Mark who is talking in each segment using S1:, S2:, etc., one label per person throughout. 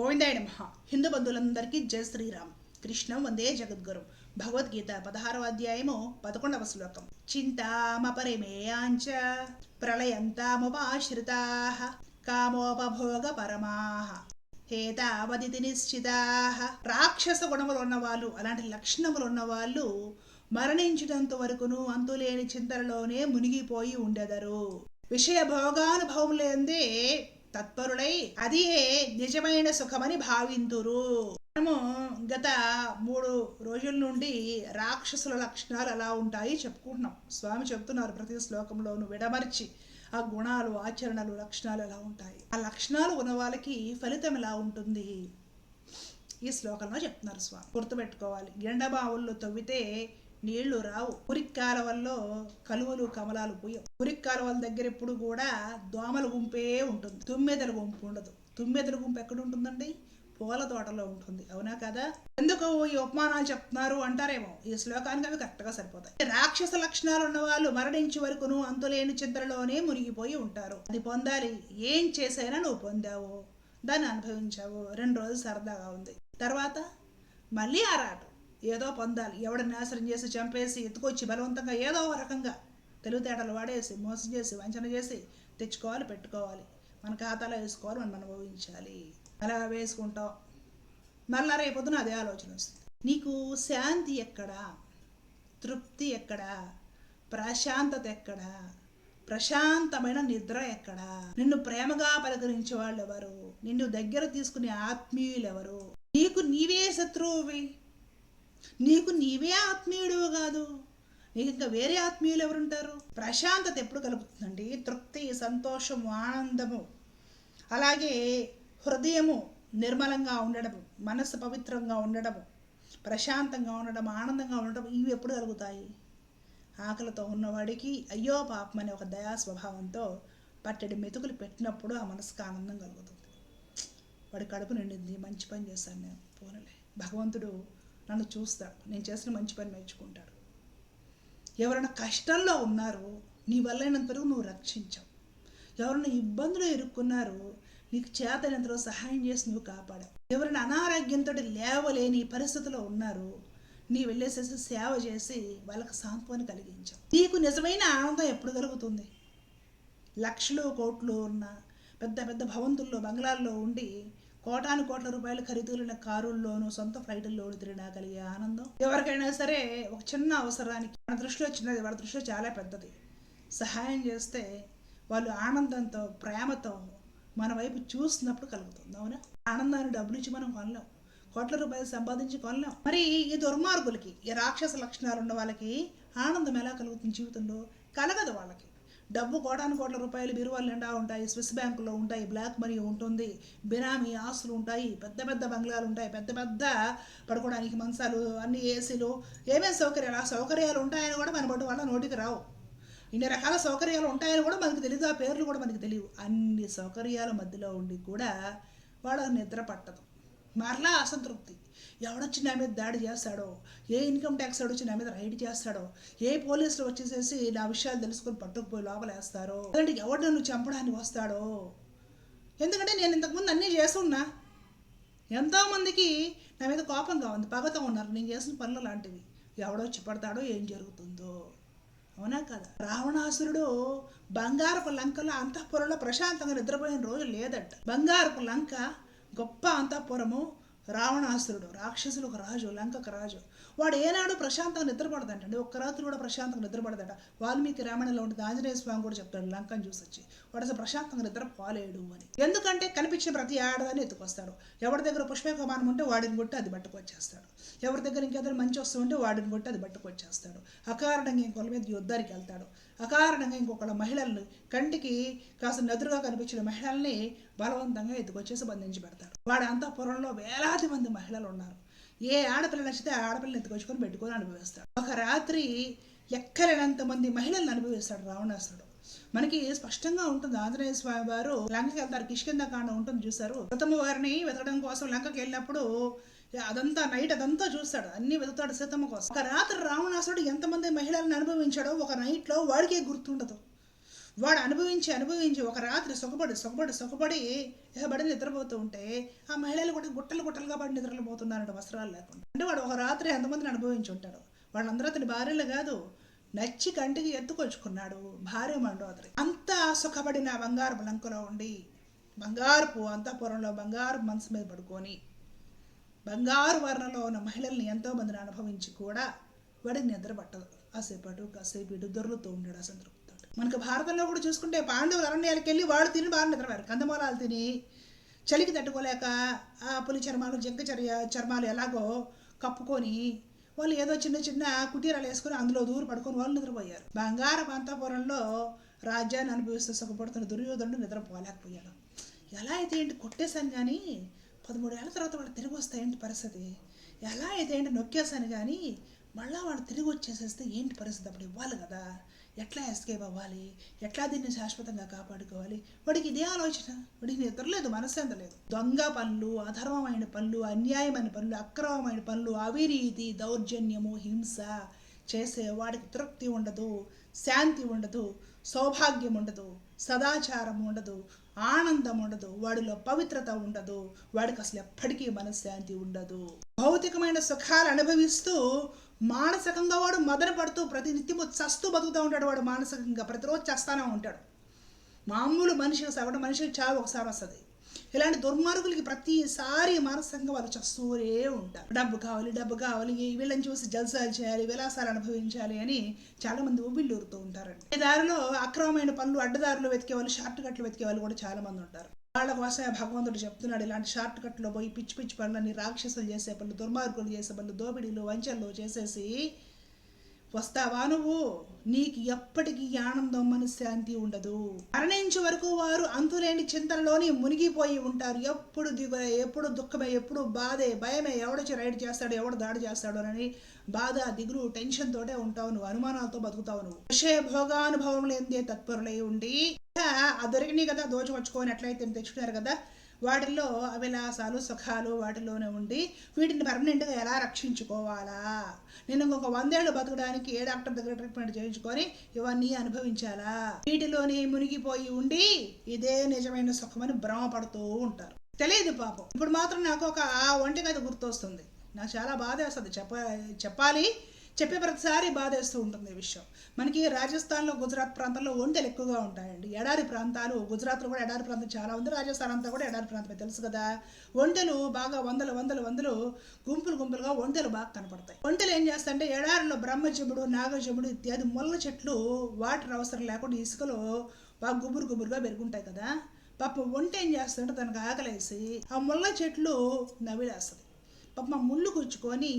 S1: గోవిందాయ నమ. హిందూ బంధువులందరికీ జయ శ్రీరామ్. కృష్ణం వందే జగద్గురు. భగవద్గీత పదహారవ అధ్యాయము పదకొండవ శ్లోకం. చింతామపరిమేయాంచ ప్రళయంతాముపాశ్రితా కామోపభోగ పరమాహ హేతావదితి నిశ్చితా. రాక్షస గుణములు ఉన్నవాళ్ళు అలాంటి లక్షణములు ఉన్నవాళ్ళు మరణించినంత వరకును అంతులేని చింతలలోనే మునిగిపోయి ఉండెదరు. విషయ భోగానుభవం తత్పరులై అదియే నిజమైన సుఖమని భావింతురు. మనము గత మూడు రోజుల నుండి రాక్షసుల లక్షణాలు ఎలా ఉంటాయి చెప్పుకుంటున్నాం. స్వామి చెప్తున్నారు ప్రతి శ్లోకంలోను విడమర్చి ఆ గుణాలు ఆచరణలు లక్షణాలు ఎలా ఉంటాయి. ఆ లక్షణాలు ఉన్న వాళ్ళకి ఫలితం ఎలా ఉంటుంది? ఈ శ్లోకంలో చెప్తున్నారు స్వామి. గుర్తుపెట్టుకోవాలి. ఎండబావుల్లో తవ్వితే నీళ్ళు రావు. పురిక్కాలవల్లో కలువలు కమలాలు పూయవు. ఉరిక్కాలవల దగ్గర ఎప్పుడు కూడా దోమల గుంపే ఉంటుంది. తుమ్మెదల గుంపు ఉండదు. తుమ్మెదల గుంపు ఎక్కడ ఉంటుందండి? పూల తోటలో ఉంటుంది. అవునా కదా? ఎందుకు ఈ ఉపమానాలు చెప్తున్నారు అంటారేమో. ఈ శ్లోకానికి అవి కరెక్ట్గా సరిపోతాయి. రాక్షస లక్షణాలు ఉన్న వాళ్ళు మరణించే వరకును అంతులేని చింతలలోనే మునిగిపోయి ఉంటారు. అది పొందాలి. ఏం చేసైనా నువ్వు పొందావు. దాన్ని అనుభవించావు. రెండు రోజులు సరదాగా ఉంది. తర్వాత మళ్ళీ ఆరాటం. ఏదో పొందాలి ఎవడిని నాశనం చేసి చంపేసి ఎత్తుకొచ్చి బలవంతంగా ఏదో ఒక రకంగా తెలివితేటలు వాడేసి మోసం చేసి వంచన చేసి తెచ్చుకోవాలి పెట్టుకోవాలి. మన ఖాతాలో వేసుకోవాలి మనం అనుభవించాలి. అలా వేసుకుంటాం. మళ్ళా రేపొద్దున అదే ఆలోచన వస్తుంది. నీకు శాంతి ఎక్కడా? తృప్తి ఎక్కడా? ప్రశాంతత ఎక్కడా? ప్రశాంతమైన నిద్ర ఎక్కడా? నిన్ను ప్రేమగా పలకరించే వాళ్ళు ఎవరు నిన్ను దగ్గర తీసుకునే ఆత్మీయులు ఎవరు నీకు నీవే శత్రువువి నీకు నీవే ఆత్మీయుడు కాదు. నీకు ఇంకా వేరే ఆత్మీయులు ఎవరుంటారు? ప్రశాంతత ఎప్పుడు కలుగుతుందండి? తృప్తి సంతోషము ఆనందము. అలాగే హృదయము నిర్మలంగా ఉండడము మనస్సు పవిత్రంగా ఉండడము ప్రశాంతంగా ఉండడం ఆనందంగా ఉండడం ఇవి ఎప్పుడు కలుగుతాయి? ఆకలితో ఉన్నవాడికి అయ్యో పాపం అనే ఒక దయా స్వభావంతో పట్టడి మెతుకులు పెట్టినప్పుడు ఆ మనసుకు ఆనందం కలుగుతుంది. వాడి కడుపు నిండింది మంచి పని చేశాను నేను పోనలే. భగవంతుడు నన్ను చూస్తాడు నేను చేసిన మంచి పని మెచ్చుకుంటాడు ఎవరైనా కష్టంలో ఉన్నారు నీ వల్లైనంత వరకు నువ్వు రక్షించావు. ఎవరైనా ఇబ్బందులు ఇరుక్కున్నారు నీకు చేతనంతలో సహాయం చేసి నువ్వు కాపాడావు. ఎవరైనా అనారోగ్యంతో లేవలేని పరిస్థితిలో ఉన్నారు నీ వెళ్ళేసేసి సేవ చేసి వాళ్ళకి సాంత్వన కలిగించావు. నీకు నిజమైన ఆనందం ఎప్పుడు కలుగుతుంది? లక్షలు కోట్లు ఉన్న పెద్ద పెద్ద భవంతుల్లో బంగ్లాల్లో ఉండి కోటాను కోట్ల రూపాయలు ఖరీదులున్న కారుల్లోనూ సొంత ఫ్లైట్ల్లోనూ తిరిగినా కలిగే ఆనందం. ఎవరికైనా సరే ఒక చిన్న అవసరానికి మన దృష్టిలో చిన్నది వాళ్ళ దృష్టిలో చాలా పెద్దది. సహాయం చేస్తే వాళ్ళు ఆనందంతో ప్రేమతో మన వైపు చూసినప్పుడు కలుగుతుంది అవునా? ఆనందాన్ని డబ్బులు ఇచ్చి మనం కొనలేం. కోట్ల రూపాయలు సంపాదించి కొనలేం. మరి ఈ దుర్మార్గులకి ఈ రాక్షస లక్షణాలు ఉన్న వాళ్ళకి ఆనందం ఎలా కలుగుతుంది జీవితంలో? కలగదు వాళ్ళకి. డబ్బు కోటాను కోట్ల రూపాయలు బీరువాలు నిండా ఉంటాయి స్విస్ బ్యాంకులో ఉంటాయి బ్లాక్ మనీ ఉంటుంది బినామీ ఆస్తులు ఉంటాయి పెద్ద పెద్ద బంగ్లాలు ఉంటాయి పెద్ద పెద్ద పడుకోవడానికి మంచాలు అన్ని ఏసీలు ఏమేమి సౌకర్యాలు? ఆ సౌకర్యాలు ఉంటాయని కూడా మన బట్టి వాళ్ళ నోటికి రావు. ఇన్ని రకాల సౌకర్యాలు ఉంటాయని కూడా మనకు తెలియదు ఆ పేర్లు కూడా మనకు తెలియవు అన్ని సౌకర్యాల మధ్యలో ఉండి కూడా వాళ్ళ నిద్ర పట్టదు. మరలా అసంతృప్తి. ఎవడొచ్చి నా మీద దాడి చేస్తాడో? ఏ ఇన్కమ్ ట్యాక్స్ వచ్చి నా మీద రైడ్ చేస్తాడో? ఏ పోలీసులు వచ్చేసేసి నా విషయాలు తెలుసుకొని పట్టుకుపోయి లోపలేస్తారో? అలాంటి ఎవడు నన్ను చంపడానికి వస్తాడో? ఎందుకంటే నేను ఇంతకుముందు అన్నీ చేస్తున్నా ఎంతోమందికి నా మీద కోపంగా ఉంది పగతో ఉన్నారు. నేను చేసిన పనులు లాంటివి. ఎవడో చిపడతాడో ఏం జరుగుతుందో? అవునా కదా? రావణాసురుడు బంగారపు లంకలో అంతఃపురంలో ప్రశాంతంగా నిద్రపోయిన రోజు లేదట. బంగారపు లంక గొప్ప అంతఃపురము. రావణాసురుడు రాక్షసులకు రాజు లంకకు రాజు. వాడు ఏనాడు ప్రశాంతంగా నిద్రపడదంటండి. ఒక్క రాత్రి కూడా ప్రశాంతంగా నిద్రపడదంట. వాల్మీకి రామాయణంలో ఉంటుంది ఆంజనేయ స్వామి కూడా చెప్తాడు లంకను చూసి వచ్చి. వాడు అసలు ప్రశాంతంగా నిద్ర పాలేడు అని. ఎందుకంటే కనిపించిన ప్రతి ఆడదాన్ని ఎత్తుకొస్తాడు. ఎవరి దగ్గర పుష్పకమానం ఉంటే వాడిని కొట్టి అది పట్టుకొచ్చేస్తాడు. ఎవరి దగ్గర ఇంకేదైనా మంచి వస్తుంటే ఉంటే వాడిని కొట్టి అది పట్టుకొచ్చేస్తాడు. అకారణంగా ఇంకొకరి మీద యుద్ధానికి వెళ్తాడు. అకారణంగా ఇంకొకళ్ళ మహిళల్ని కంటికి కాస్త నదురుగా కనిపించిన మహిళల్ని బలవంతంగా ఎత్తుకొచ్చేసి బంధించి పెడతాడు వాడి అంతఃపురంలో వేలాది మంది మహిళలు ఉన్నారు. ఏ ఆడపిల్ల నచ్చితే ఆ ఆడపిల్లని ఎత్తుకొచ్చుకొని పెట్టుకొని అనుభవిస్తాడు. ఒక రాత్రి ఎక్కలేనంత మంది మహిళలను అనుభవిస్తాడు రావణాసుడు మనకి స్పష్టంగా ఉంటుంది. ఆంజనేయ స్వామి వారు లంకకి వెళ్తారు. కిష్కింద కాండ ఉంటుంది చూసారు ప్రథమ వారిని వెతకడం కోసం లంకకి వెళ్ళినప్పుడు అదంతా నైట్ అదంతా చూస్తాడు. అన్ని వెతుకుతాడు సీతమ్మ కోసం. ఒక రాత్రి రావణాసుడు ఎంతమంది మహిళలను అనుభవించాడో ఒక నైట్లో వాడికే గుర్తుండదు. వాడు అనుభవించి అనుభవించి ఒక రాత్రి సుఖపడి సుఖపడి సుఖపడి బడి నిద్రపోతూ ఉంటే ఆ మహిళలు కూడా గుట్టలు గుట్టలుగా పడి నిద్రపోతున్నారంట వస్త్రాలు లేకుండా. అంటే వాడు ఒక రాత్రి ఎంతమందిని అనుభవించి ఉంటాడు? వాళ్ళందరూ అతని భార్యలు కాదు. నచ్చి కంటికి ఎత్తుకొచ్చుకున్నాడు భార్య మండోదరి. అంత సుఖపడిన బంగారు లంకలో ఉండి బంగారుపు అంతఃపురంలో బంగారు మనసు మీద పడుకొని బంగారు వర్ణంలో ఉన్న మహిళల్ని ఎంతో మందిని అనుభవించి కూడా వాడికి నిద్ర పట్టదు. కాసేపాటు కాసేపు ఇటు దొర్లుతూ ఉంటాడు ఆ సంతృప్తితో మనకు భారతంలో కూడా చూసుకుంటే పాండవులు అరణ్యాలకు వెళ్ళి వాళ్ళు తిని బాగా నిద్రపోయారు. కందమూలాలు తిని చలికి తట్టుకోలేక ఆ పులి చర్మాలు జంక చర్య చర్మాలు ఎలాగో కప్పుకొని వాళ్ళు ఏదో చిన్న చిన్న కుటీరాలు వేసుకొని అందులో దూరు పడుకొని వాళ్ళు నిద్రపోయారు. బంగారపు అంతపురంలో రాజ్యాన్ని అనుభవిస్తూ సుఖపడుతున్న దుర్యోధనుడు నిద్రపోలేకపోయాడు. ఎలా అయితే ఏంటి కొట్టేశాను కానీ పదమూడేళ్ళ తర్వాత వాళ్ళు తిరిగి వస్తే ఏంటి పరిస్థితి? ఎలా అయితే ఏంటి నొక్కేశాను కానీ మళ్ళీ వాడు తిరిగి వచ్చేసేస్తే ఏంటి పరిస్థితి? అప్పుడు ఇవ్వాలి కదా. ఎట్లా ఎస్కేప్ అవ్వాలి? ఎట్లా దీన్ని శాశ్వతంగా కాపాడుకోవాలి? వాడికి ఇదే ఆలోచన. వాడికి నిద్రలేదు లేదు మనశ్శాంతి లేదు. దొంగ పనులు అధర్మమైన పనులు అన్యాయమైన పనులు అక్రమమైన పనులు అవినీతి దౌర్జన్యము హింస చేసే వాడికి తృప్తి ఉండదు శాంతి ఉండదు సౌభాగ్యం ఉండదు సదాచారం ఉండదు. ఆనందం ఉండదు వాడిలో పవిత్రత ఉండదు వాడికి అసలు ఎప్పటికీ మనశ్శాంతి ఉండదు. భౌతికమైన సుఖాలు అనుభవిస్తూ మానసికంగా వాడు మదన పడుతూ ప్రతి నిత్యము చస్తూ బతుకుతూ ఉంటాడు. వాడు మానసికంగా ప్రతిరోజు చేస్తానే ఉంటాడు. మామూలు మనిషికి సగటు మనిషికి చావు ఒకసారి వస్తుంది. ఇలాంటి దుర్మార్గులకి ప్రతిసారి మానసికంగా వాళ్ళు చస్తూనే ఉంటారు. డబ్బు కావాలి డబ్బు కావాలి వీళ్ళని చూసి జల్సాలు చేయాలి విలాసాలు అనుభవించాలి అని చాలా మంది ఉబ్బిళ్ళూరుతూ ఉంటారండి. ఈ దారిలో అక్రమమైన పనులు అడ్డదారులు వెతికే వాళ్ళు షార్ట్ కట్లు వెతికే వాళ్ళు కూడా చాలా మంది ఉంటారు. వాళ్ళ కోసమే భగవంతుడు చెప్తున్నాడు ఇలాంటి షార్ట్ కట్లో పోయి పిచ్చి పిచ్చి పనులని రాక్షసులు చేసే పనులు దుర్మార్గులు చేసే పనులు దోపిడీలు వంచలు చేసేసి వస్తావా నువ్వు? నీకు ఎప్పటికీ ఆనందం మనశ్శాంతి ఉండదు. మరణించే వరకు వారు అంతులేని చింతనలోని మునిగిపోయి ఉంటారు. ఎప్పుడు దిగులే ఎప్పుడు దుఃఖమే ఎప్పుడు బాధే భయమే. ఎవడొచ్చి రైడ్ చేస్తాడు ఎవడు దాడి చేస్తాడు అని బాధ దిగులు టెన్షన్ తోటే ఉంటావు నువ్వు. అనుమానాలతో బతుకుతావు నువ్వు. విషయ భోగానుభవం లేనిదే తత్పరులై ఉండి ఆ దొరికినాయి కదా దోచుకొచ్చుకొని ఎట్లయితే తెచ్చుకున్నారు కదా? వాటిల్లో అవిలాసాలు సుఖాలు వాటిలోనే ఉండి వీటిని పర్మనెంట్గా ఎలా రక్షించుకోవాలా? నేను ఇంకొక వందేళ్ళు బతకడానికి ఏ డాక్టర్ దగ్గర ట్రీట్మెంట్ చేయించుకొని ఇవన్నీ అనుభవించాలా? వీటిలోనే మునిగిపోయి ఉండి ఇదే నిజమైన సుఖమని భ్రమపడుతూ ఉంటారు. తెలియదు పాపం. ఇప్పుడు మాత్రం నాకు ఒక ఒంటి కథ గుర్తొస్తుంది. నాకు చాలా బాధ వేస్తుంది చెప్ప చెప్పాలి. చెప్పే ప్రతిసారి బాధేస్తూ ఉంటుంది ఈ విషయం. మనకి రాజస్థాన్లో గుజరాత్ ప్రాంతంలో ఒంటెలు ఎక్కువగా ఉంటాయండి. ఎడారి ప్రాంతాలు గుజరాత్లో కూడా ఎడారి ప్రాంతం చాలా ఉంది. రాజస్థాన్ అంతా కూడా ఎడారి ప్రాంతమే తెలుసు కదా? ఒంటెలు బాగా వందల వందల వందలు గుంపులు గుంపులుగా ఒంటెలు బాగా కనపడతాయి. ఒంటెలు ఏం చేస్తాయంటే ఎడారిలో బ్రహ్మజముడు నాగజముడు ఇత్యాది ముళ్ళ చెట్లు వాటర్ అవసరం లేకుండా ఇసుకలో బాగా గుబురు గుబురుగా పెరుగుంటాయి కదా? పాప ఒంట ఏం చేస్తుంటే దానికి ఆకలేసి ఆ ముళ్ళ చెట్లు నవిలేస్తుంది. పాప ముళ్ళు గుచ్చుకొని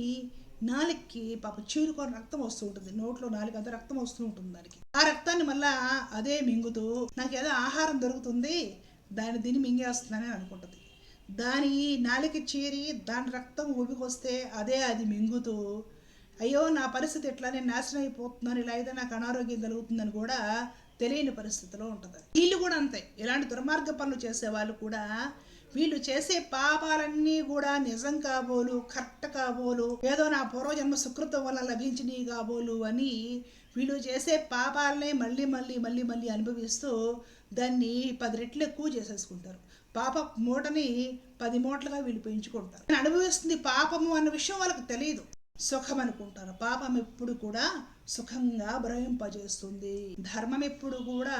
S1: నాలుగుకి పాప చీరుకొని రక్తం వస్తూ ఉంటుంది. నోట్లో నాలుగు అంతా రక్తం వస్తూ ఉంటుంది దానికి. ఆ రక్తాన్ని మళ్ళా అదే మింగుతూ నాకు ఏదో ఆహారం దొరుకుతుంది దాన్ని దీన్ని మింగేస్తుందని అనుకుంటుంది. దాని నాలుక చీరి దాని రక్తం ఊపికొస్తే అదే అది మింగుతూ అయ్యో నా పరిస్థితి ఎట్లా నేను నాశనం అయిపోతున్నాను ఇలా అయితే నాకు అనారోగ్యం కలుగుతుందని కూడా తెలియని పరిస్థితిలో ఉంటుంది. వీళ్ళు కూడా అంతే. ఇలాంటి దుర్మార్గ పనులు చేసే వాళ్ళు కూడా వీళ్ళు చేసే పాపాలన్నీ కూడా నిజం కాబోలు కరెక్ట్ కాబోలు ఏదో నా పూర్వజన్మ సుకృతం వల్ల లభించినవి కాబోలు అని వీళ్ళు చేసే పాపాలనే మళ్ళీ మళ్ళీ మళ్ళీ మళ్ళీ అనుభవిస్తూ దాన్ని పది రెట్లు ఎక్కువ చేసేసుకుంటారు. పాప మూటని పది మూటలుగా వీళ్ళు పెంచుకుంటారు. అనుభవిస్తుంది పాపము అన్న విషయం వాళ్ళకి తెలియదు సుఖం అనుకుంటారు. పాపం ఎప్పుడు కూడా సుఖంగా భ్రమింపజేస్తుంది ధర్మం ఎప్పుడు కూడా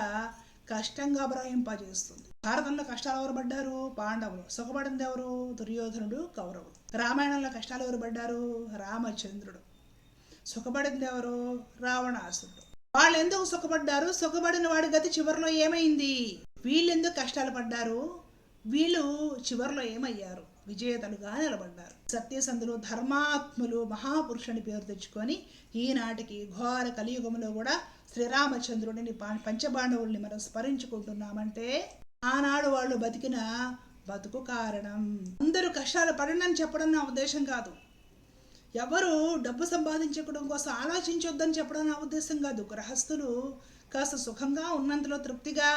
S1: కష్టంగా భ్రమింపజేస్తుంది భారతంలో కష్టాలు ఎవరు పడ్డారు? పాండవులు. సుఖపడింది ఎవరు? దుర్యోధనుడు కౌరవుడు. రామాయణంలో కష్టాలు ఎవరు పడ్డారు? రామచంద్రుడు. సుఖపడింది ఎవరు? రావణాసురుడు. వాళ్ళు ఎందుకు సుఖపడ్డారు? సుఖపడిన వాడి గతి చివరిలో ఏమైంది? వీళ్ళు ఎందుకు కష్టాలు పడ్డారు? వీళ్ళు చివరిలో ఏమయ్యారు? విజేతలుగా నిలబడ్డారు సత్యసంధులు ధర్మాత్ములు మహాపురుషుని పేరు తెచ్చుకొని ఈనాటికి ఘోర కలియుగంలో కూడా శ్రీరామచంద్రుడిని పంచబాండవుల్ని మనం స్మరించుకుంటున్నామంటే ఆనాడు వాళ్ళు బతికిన బతుకు కారణం. అందరూ కష్టాలు పడనని చెప్పడం నా ఉద్దేశం కాదు. ఎవరు డబ్బు సంపాదించుకోవడం కోసం ఆలోచించొద్దని చెప్పడం నా ఉద్దేశం కాదు. గృహస్థులు కాస్త సుఖంగా ఉన్నంతలో తృప్తిగా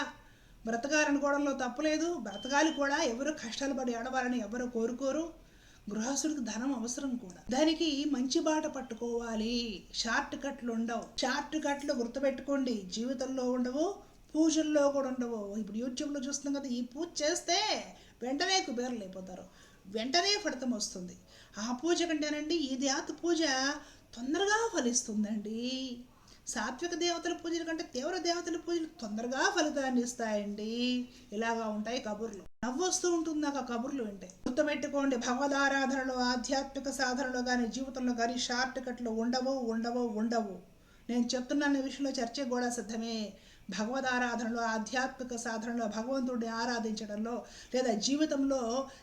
S1: బ్రతకాలనుకోవడంలో తప్పలేదు బ్రతకాలి కూడా. ఎవరు కష్టాలు పడి ఆడవాలని ఎవరు కోరుకోరు. గృహస్థుడికి ధనం అవసరం కూడా. దానికి మంచి బాట పట్టుకోవాలి. షార్ట్ కట్లు ఉండవు. షార్ట్ కట్లు గుర్తుపెట్టుకోండి. జీవితంలో ఉండవు. పూజల్లో కూడా ఉండవు. ఇప్పుడు యూట్యూబ్లో చూస్తున్నాం కదా ఈ పూజ చేస్తే వెంటనే కుబేరలు అయిపోతారు. వెంటనే ఫలితం వస్తుంది. ఆ పూజ కంటేనండి ఈ దేవత పూజ తొందరగా ఫలిస్తుందండి. సాత్విక దేవతల పూజల కంటే తీవ్ర దేవతల పూజలు తొందరగా ఫలితాన్ని ఇస్తాయండి. ఇలాగా ఉంటాయి కబుర్లు. నవ్వొస్తూ ఉంటుంది నాకు ఆ కబుర్లు వింటే. గుర్తుపెట్టుకోండి భగవద్ ఆధ్యాత్మిక సాధనలో కానీ జీవితంలో కానీ షార్ట్ కట్లు ఉండవు ఉండవు ఉండవు. నేను చెప్తున్న విషయంలో చర్చ కూడా సిద్ధమే. భగవద్ ఆరాధనలో ఆధ్యాత్మిక సాధనలో భగవంతుడిని ఆరాధించడంలో లేదా జీవితంలో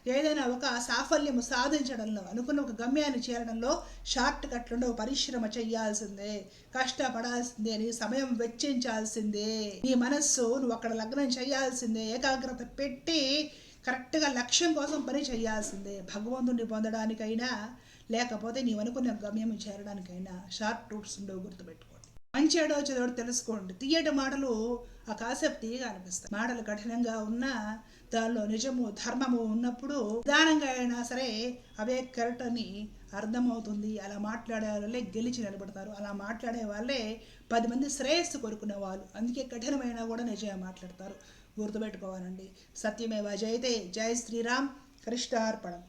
S1: ఏదైనా ఒక సాఫల్యము సాధించడంలో అనుకున్న ఒక గమ్యాన్ని చేరడంలో షార్ట్ కట్లలో పరిశ్రమ చేయాల్సిందే కష్టపడాల్సిందే నీ సమయం వెచ్చించాల్సిందే నీ మనస్సు నువ్వు అక్కడ లగ్నం చేయాల్సిందే ఏకాగ్రత పెట్టి కరెక్ట్గా లక్ష్యం కోసం పని చేయాల్సిందే భగవంతుడిని పొందడానికైనా లేకపోతే నీవు అనుకున్న గమ్యం చేరడానికైనా షార్ట్ రూట్స్ ఉండవు గుర్తుపెట్టుకో. మంచి ఏడో చెడో తెలుసుకోండి. తీయటి మాటలు ఆ కాసేపు తీయగా అనిపిస్తాయి. మాటలు కఠినంగా ఉన్నా దానిలో నిజము ధర్మము ఉన్నప్పుడు నిదానంగా అయినా సరే అవే కరెక్ట్ అని అర్థమవుతుంది. అలా మాట్లాడే వాళ్ళే గెలిచి నిలబడతారు. అలా మాట్లాడే వాళ్ళే పది మంది శ్రేయస్సు కోరుకునే వాళ్ళు. అందుకే కఠినమైన కూడా నిజమే మాట్లాడతారు. గుర్తుపెట్టుకోవాలండి. సత్యమేవ జయతే. జై శ్రీరామ్. కృష్ణార్పణం